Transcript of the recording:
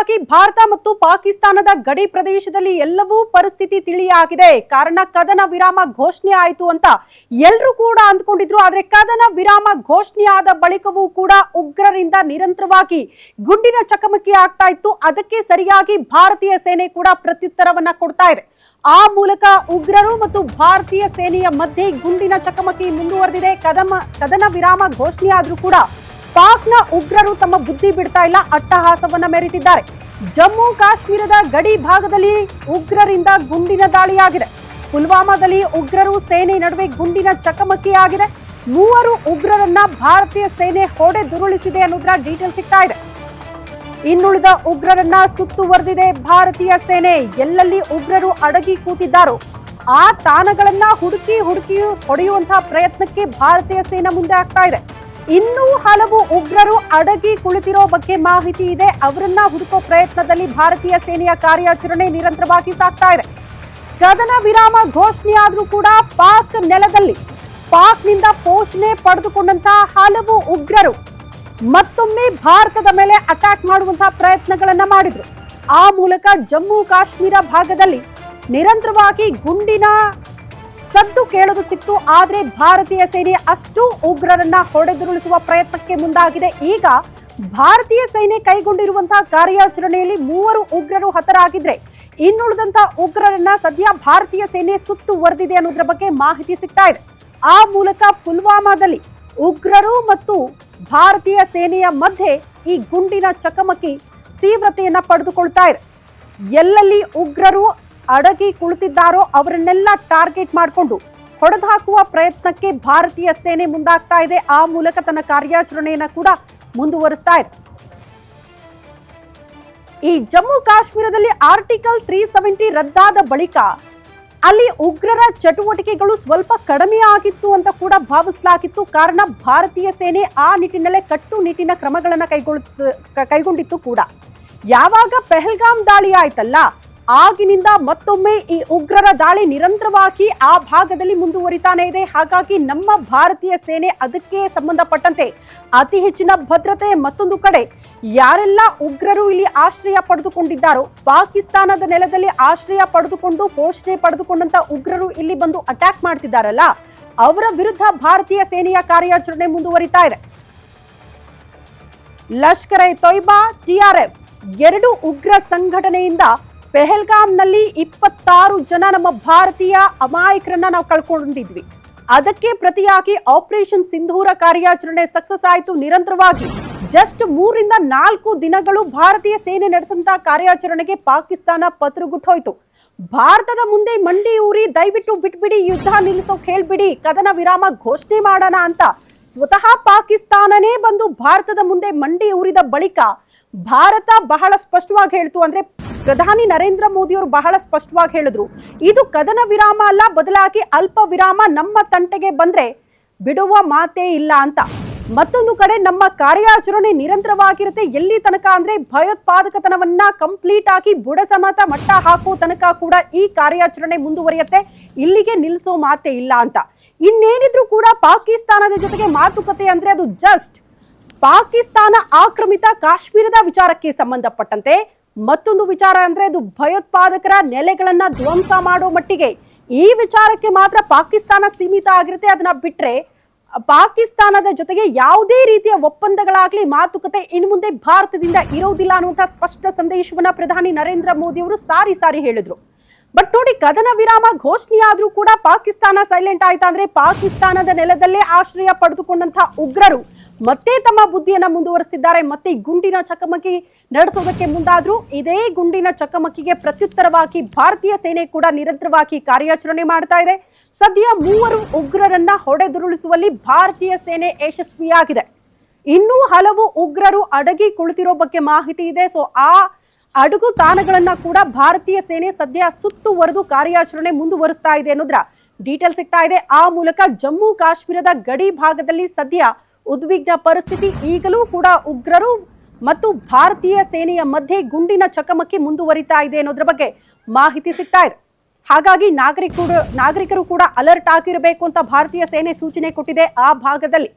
ಹಾಗಾಗಿ ಭಾರತ ಮತ್ತು ಪಾಕಿಸ್ತಾನದ ಗಡಿ ಪ್ರದೇಶದಲ್ಲಿ ಎಲ್ಲವೂ ಪರಿಸ್ಥಿತಿ ತಿಳಿಯಾಗಿದೆ. ಕಾರಣ ಕದನ ವಿರಾಮ ಘೋಷಣೆ ಆಯಿತು ಅಂತ ಎಲ್ಲರೂ ಕೂಡ ಅಂದ್ಕೊಂಡಿದ್ರು. ಆದರೆ ಕದನ ವಿರಾಮ ಘೋಷಣೆ ಬಳಿಕವೂ ಕೂಡ ಉಗ್ರರಿಂದ ನಿರಂತರವಾಗಿ ಗುಂಡಿನ ಚಕಮಕಿ ಆಗ್ತಾ ಇತ್ತು. ಅದಕ್ಕೆ ಸರಿಯಾಗಿ ಭಾರತೀಯ ಸೇನೆ ಕೂಡ ಪ್ರತ್ಯುತ್ತರವನ್ನ ಕೊಡ್ತಾ ಇದೆ. ಆ ಮೂಲಕ ಉಗ್ರರು ಮತ್ತು ಭಾರತೀಯ ಸೇನೆಯ ಮಧ್ಯೆ ಗುಂಡಿನ ಚಕಮಕಿ ಮುಂದುವರೆದಿದೆ. ಕದಮ ಕದನ ವಿರಾಮ ಘೋಷಣೆ ಆದ್ರೂ ಕೂಡ ಪಾಕ್ನ ಉಗ್ರರು ತಮ್ಮ ಬುದ್ಧಿ ಬಿಡ್ತಾ ಇಲ್ಲ, ಅಟ್ಟಹಾಸವನ್ನ ಮೆರೆತಿದ್ದಾರೆ ಜಮ್ಮು ಕಾಶ್ಮೀರದ ಗಡಿ ಭಾಗದಲ್ಲಿ ಉಗ್ರರಿಂದ ಗುಂಡಿನ ದಾಳಿಯಾಗಿದೆ. ಪುಲ್ವಾಮಾದಲ್ಲಿ ಉಗ್ರರು ಸೇನೆ ನಡುವೆ ಗುಂಡಿನ ಚಕಮಕಿಯಾಗಿದೆ. ಮೂವರು ಉಗ್ರರನ್ನ ಭಾರತೀಯ ಸೇನೆ ಹೊಡೆದುರುಳಿಸಿದೆ ಅನ್ನೋದ್ರ ಡೀಟೇಲ್ ಸಿಗ್ತಾ ಇದೆ. ಇನ್ನುಳಿದ ಉಗ್ರರನ್ನ ಸುತ್ತುವರೆದಿದೆ ಭಾರತೀಯ ಸೇನೆ. ಎಲ್ಲೆಲ್ಲಿ ಉಗ್ರರು ಅಡಗಿ ಕೂತಿದ್ದಾರೋ, ಆ ತಾಣಗಳನ್ನ ಹುಡುಕಿ ಹುಡುಕಿ ಹೊಡೆಯುವಂತಹ ಪ್ರಯತ್ನಕ್ಕೆ ಭಾರತೀಯ ಸೇನೆ ಮುಂದೆ ಆಗ್ತಾ ಇದೆ. ಇನ್ನೂ ಹಲವು ಉಗ್ರರು ಅಡಗಿ ಕುಳಿತಿರೋ ಬಗ್ಗೆ ಮಾಹಿತಿ ಇದೆ. ಅವರನ್ನ ಹುಡುಕೋ ಪ್ರಯತ್ನದಲ್ಲಿ ಭಾರತೀಯ ಸೇನೆಯ ಕಾರ್ಯಾಚರಣೆ ನಿರಂತರವಾಗಿ ಸಾಗ್ತಾ ಇದೆ. ಕದನ ವಿರಾಮ ಘೋಷಣೆಯಾದರೂ ಕೂಡ ಪಾಕ್ ನೆಲದಲ್ಲಿ, ಪಾಕ್ನಿಂದ ಪೋಷಣೆ ಪಡೆದುಕೊಂಡಂತಹ ಹಲವು ಉಗ್ರರು ಮತ್ತೊಮ್ಮೆ ಭಾರತದ ಮೇಲೆ ಅಟ್ಯಾಕ್ ಮಾಡುವಂತಹ ಪ್ರಯತ್ನಗಳನ್ನ ಮಾಡಿದ್ರು. ಆ ಮೂಲಕ ಜಮ್ಮು ಕಾಶ್ಮೀರ ಭಾಗದಲ್ಲಿ ನಿರಂತರವಾಗಿ ಗುಂಡಿನ ಸದ್ದು ಕೇಳಲು ಸಿಕ್ತು, ಆದರೆ ಭಾರತೀಯ ಸೇನೆ ಅಷ್ಟು ಉಗ್ರರನ್ನ ಹೊಡೆದುರುಳಿಸುವ ಪ್ರಯತ್ನಕ್ಕೆ ಮುಂದಾಗಿದೆ. ಈಗ ಭಾರತೀಯ ಸೇನೆ ಕೈಗೊಂಡಿರುವಂತಹ ಕಾರ್ಯಾಚರಣೆಯಲ್ಲಿ ಮೂವರು ಉಗ್ರರು ಹತರಾಗಿದ್ರೆ ಇನ್ನುಳಿದಂತ ಉಗ್ರರನ್ನ ಸದ್ಯ ಭಾರತೀಯ ಸೇನೆ ಸುತ್ತುವರೆದಿದೆ ಅನ್ನೋದ್ರ ಬಗ್ಗೆ ಮಾಹಿತಿ ಸಿಗ್ತಾ ಇದೆ. ಆ ಮೂಲಕ ಪುಲ್ವಾಮಾದಲ್ಲಿ ಉಗ್ರರು ಮತ್ತು ಭಾರತೀಯ ಸೇನೆಯ ಮಧ್ಯೆ ಈ ಗುಂಡಿನ ಚಕಮಕಿ ತೀವ್ರತೆಯನ್ನ ಪಡೆದುಕೊಳ್ತಾ ಇದೆ. ಎಲ್ಲಲ್ಲಿ ಉಗ್ರರು ಅಡಗಿ ಕುಳಿತಿದ್ದಾರೋ ಅವರನ್ನೆಲ್ಲ ಟಾರ್ಗೆಟ್ ಮಾಡಿಕೊಂಡು ಹೊಡೆದಾಕುವ ಪ್ರಯತ್ನಕ್ಕೆ ಭಾರತೀಯ ಸೇನೆ ಮುಂದಾಗ್ತಾ ಇದೆ. ಆ ಮೂಲಕ ತನ್ನ ಕಾರ್ಯಾಚರಣೆಯನ್ನು ಕೂಡ ಮುಂದುವರಿಸ್ತಾ ಇದೆ. ಈ ಜಮ್ಮು ಕಾಶ್ಮೀರದಲ್ಲಿ ಆರ್ಟಿಕಲ್ ತ್ರೀ ಸೆವೆಂಟಿ ರದ್ದಾದ ಬಳಿಕ ಅಲ್ಲಿ ಉಗ್ರರ ಚಟುವಟಿಕೆಗಳು ಸ್ವಲ್ಪ ಕಡಿಮೆ ಆಗಿತ್ತು ಅಂತ ಕೂಡ ಭಾವಿಸಲಾಗಿತ್ತು. ಕಾರಣ ಭಾರತೀಯ ಸೇನೆ ಆ ನಿಟ್ಟಿನಲ್ಲೇ ಕಟ್ಟುನಿಟ್ಟಿನ ಕ್ರಮಗಳನ್ನು ಕೈಗೊಳ್ತು ಕ- ಕೈಗೊಂಡಿತ್ತು ಕೂಡ. ಯಾವಾಗ ಪೆಹಲ್ಗಾಮ್ ದಾಳಿ ಆಯ್ತಲ್ಲ ಆಗಿನಿಂದ ಮತ್ತೊಮ್ಮೆ ಈ ಉಗ್ರರ ದಾಳಿ ನಿರಂತರವಾಗಿ ಆ ಭಾಗದಲ್ಲಿ ಮುಂದುವರಿತಾನೆ ಇದೆ. ಹಾಗಾಗಿ ನಮ್ಮ ಭಾರತೀಯ ಸೇನೆ ಅದಕ್ಕೆ ಸಂಬಂಧಪಟ್ಟಂತೆ ಅತಿ ಹೆಚ್ಚಿನ ಭದ್ರತೆ ಮತ್ತೊಂದು ಕಡೆ ಯಾರೆಲ್ಲ ಉಗ್ರರು ಇಲ್ಲಿ ಆಶ್ರಯ ಪಡೆದುಕೊಂಡಿದ್ದಾರೋ, ಪಾಕಿಸ್ತಾನದ ನೆಲದಲ್ಲಿ ಆಶ್ರಯ ಪಡೆದುಕೊಂಡು ಪೋಷಣೆ ಪಡೆದುಕೊಂಡಂತ ಉಗ್ರರು ಇಲ್ಲಿ ಬಂದು ಅಟ್ಯಾಕ್ ಮಾಡ್ತಿದ್ದಾರಲ್ಲ, ಅವರ ವಿರುದ್ಧ ಭಾರತೀಯ ಸೇನೆಯ ಕಾರ್ಯಾಚರಣೆ ಮುಂದುವರಿತಾ ಇದೆ. ಲಷ್ಕರ್ ಎ ತೊಯ್ಬಾ ಟಿಆರ್ಎಫ್ ಎರಡು ಉಗ್ರ ಸಂಘಟನೆಯಿಂದ ಪೆಹಲ್ಗಾಮ್ನಲ್ಲಿ ಇಪ್ಪತ್ತಾರು ಜನ ನಮ್ಮ ಭಾರತೀಯ ಅಮಾಯಕರನ್ನ ನಾವು ಕಳ್ಕೊಂಡಿದ್ವಿ. ಅದಕ್ಕೆ ಪ್ರತಿಯಾಗಿ ಆಪರೇಷನ್ ಸಿಂಧೂರ ಕಾರ್ಯಾಚರಣೆ ಸಕ್ಸಸ್ ಆಯಿತು. ನಿರಂತರವಾಗಿ ಜಸ್ಟ್ ಮೂರಿಂದ ನಾಲ್ಕು ದಿನಗಳು ಭಾರತೀಯ ಸೇನೆ ನಡೆಸಂತ ಕಾರ್ಯಾಚರಣೆಗೆ ಪಾಕಿಸ್ತಾನ ಪತ್ರಗುಟ್ಟು ಹೋಯ್ತು. ಭಾರತದ ಮುಂದೆ ಮಂಡಿ ಊರಿ ದಯವಿಟ್ಟು ಬಿಟ್ಬಿಡಿ, ಯುದ್ಧ ನಿಲ್ಲಿಸೋಕೆ ಹೇಳ್ಬಿಡಿ ಕದನ ವಿರಾಮ ಘೋಷಣೆ ಮಾಡೋಣ ಅಂತ ಸ್ವತಃ ಪಾಕಿಸ್ತಾನನೇ ಬಂದು ಭಾರತದ ಮುಂದೆ ಮಂಡಿ ಊರಿದ ಬಳಿಕ ಭಾರತ ಬಹಳ ಸ್ಪಷ್ಟವಾಗಿ ಹೇಳ್ತು ಅಂದ್ರೆ ಪ್ರಧಾನಿ ನರೇಂದ್ರ ಮೋದಿ ಅವರು ಬಹಳ ಸ್ಪಷ್ಟವಾಗಿ ಹೇಳಿದ್ರು. ಇದು ಕದನ ವಿರಾಮ ಅಲ್ಲ, ಬದಲಾಗಿ ಅಲ್ಪ ವಿರಾಮ ನಮ್ಮ ತಂಟೆಗೆ ಬಂದ್ರೆ ಬಿಡುವ ಮಾತೇ ಇಲ್ಲ ಅಂತ. ಮತ್ತೊಂದು ಕಡೆ ನಮ್ಮ ಕಾರ್ಯಾಚರಣೆ ನಿರಂತರವಾಗಿರುತ್ತೆ. ಎಲ್ಲಿ ತನಕ ಅಂದ್ರೆ ಭಯೋತ್ಪಾದಕತನವನ್ನ ಕಂಪ್ಲೀಟ್ ಆಗಿ ಬುಡ ಸಮೇತ ಮಟ್ಟ ಹಾಕೋ ತನಕ ಕೂಡ ಈ ಕಾರ್ಯಾಚರಣೆ ಮುಂದುವರಿಯುತ್ತೆ. ಇಲ್ಲಿಗೆ ನಿಲ್ಲಿಸೋ ಮಾತೇ ಇಲ್ಲ ಅಂತ. ಇನ್ನೇನಿದ್ರು ಕೂಡ ಪಾಕಿಸ್ತಾನದ ಜೊತೆಗೆ ಮಾತುಕತೆ ಅಂದ್ರೆ ಅದು ಜಸ್ಟ್ ಪಾಕಿಸ್ತಾನ ಆಕ್ರಮಿತ ಕಾಶ್ಮೀರದ ವಿಚಾರಕ್ಕೆ ಸಂಬಂಧಪಟ್ಟಂತೆ ಮತ್ತೊಂದು ವಿಚಾರ ಅಂದ್ರೆ ಅದು ಭಯೋತ್ಪಾದಕರ ನೆಲೆಗಳನ್ನ ಧ್ವಂಸ ಮಾಡೋ ಮಟ್ಟಿಗೆ. ಈ ವಿಚಾರಕ್ಕೆ ಮಾತ್ರ ಪಾಕಿಸ್ತಾನ ಸೀಮಿತ ಆಗಿರುತ್ತೆ. ಅದನ್ನ ಬಿಟ್ರೆ ಪಾಕಿಸ್ತಾನದ ಜೊತೆಗೆ ಯಾವುದೇ ರೀತಿಯ ಒಪ್ಪಂದಗಳಾಗ್ಲಿ ಮಾತುಕತೆ ಇನ್ನು ಮುಂದೆ ಭಾರತದಿಂದ ಇರೋದಿಲ್ಲ ಅನ್ನುವಂತಹ ಸ್ಪಷ್ಟ ಸಂದೇಶವನ್ನ ಪ್ರಧಾನಿ ನರೇಂದ್ರ ಮೋದಿ ಅವರು ಸಾರಿ ಸಾರಿ ಹೇಳಿದ್ರು. ಬಟ್ ನೋಡಿ, ಕದನ ವಿರಾಮ ಘೋಷಣೆ ಕೂಡ ಪಾಕಿಸ್ತಾನ ಸೈಲೆಂಟ್ ಆಯ್ತಾ ಅಂದ್ರೆ ಪಾಕಿಸ್ತಾನದ ನೆಲದಲ್ಲೇ ಆಶ್ರಯ ಪಡೆದುಕೊಂಡಂತಹ ಉಗ್ರರು ಮತ್ತೆ ತಮ್ಮ ಬುದ್ಧಿಯನ್ನ ಮುಂದುವರಿಸ್ತಿದ್ದಾರೆ, ಮತ್ತೆ ಗುಂಡಿನ ಚಕಮಕಿ ನಡೆಸೋದಕ್ಕೆ ಮುಂದಾದ್ರು ಇದೇ ಗುಂಡಿನ ಚಕಮಕಿಗೆ ಪ್ರತ್ಯುತ್ತರವಾಗಿ ಭಾರತೀಯ ಸೇನೆ ಕೂಡ ನಿರಂತರವಾಗಿ ಕಾರ್ಯಾಚರಣೆ ಮಾಡ್ತಾ ಇದೆ. ಸದ್ಯ ಮೂವರು ಉಗ್ರರನ್ನ ಹೊಡೆದುರುಳಿಸುವಲ್ಲಿ ಭಾರತೀಯ ಸೇನೆ ಯಶಸ್ವಿಯಾಗಿದೆ. ಇನ್ನೂ ಹಲವು ಉಗ್ರರು ಅಡಗಿ ಕುಳಿತಿರೋ ಬಗ್ಗೆ ಮಾಹಿತಿ ಇದೆ. ಸೊ ಆ ಅಡುಗು ತಾಣಗಳನ್ನ ಕೂಡ ಭಾರತೀಯ ಸೇನೆ ಸದ್ಯ ಸುತ್ತುವರೆದು ಕಾರ್ಯಾಚರಣೆ ಮುಂದುವರಿಸ್ತಾ ಇದೆ ಅನ್ನೋದ್ರ ಡೀಟೇಲ್ ಸಿಗ್ತಾ ಇದೆ. ಆ ಮೂಲಕ ಜಮ್ಮು ಕಾಶ್ಮೀರದ ಗಡಿ ಭಾಗದಲ್ಲಿ ಸದ್ಯ ಉದ್ವಿಗ್ನ ಪರಿಸ್ಥಿತಿ ಈಗಲೂ ಕೂಡ ಉಗ್ರರು ಮತ್ತು ಭಾರತೀಯ ಸೇನೆಯ ಮಧ್ಯೆ ಗುಂಡಿನ ಚಕಮಕಿ ಮುಂದುವರಿತಾ ಇದೆ ಅನ್ನೋದ್ರ ಬಗ್ಗೆ ಮಾಹಿತಿ ಸಿಗ್ತಾ ಇದೆ. ಹಾಗಾಗಿ ನಾಗರಿಕರು ನಾಗರಿಕರು ಕೂಡ ಅಲರ್ಟ್ ಆಗಿರಬೇಕು ಅಂತ ಭಾರತೀಯ ಸೇನೆ ಸೂಚನೆ ಕೊಟ್ಟಿದೆ ಆ ಭಾಗದಲ್ಲಿ.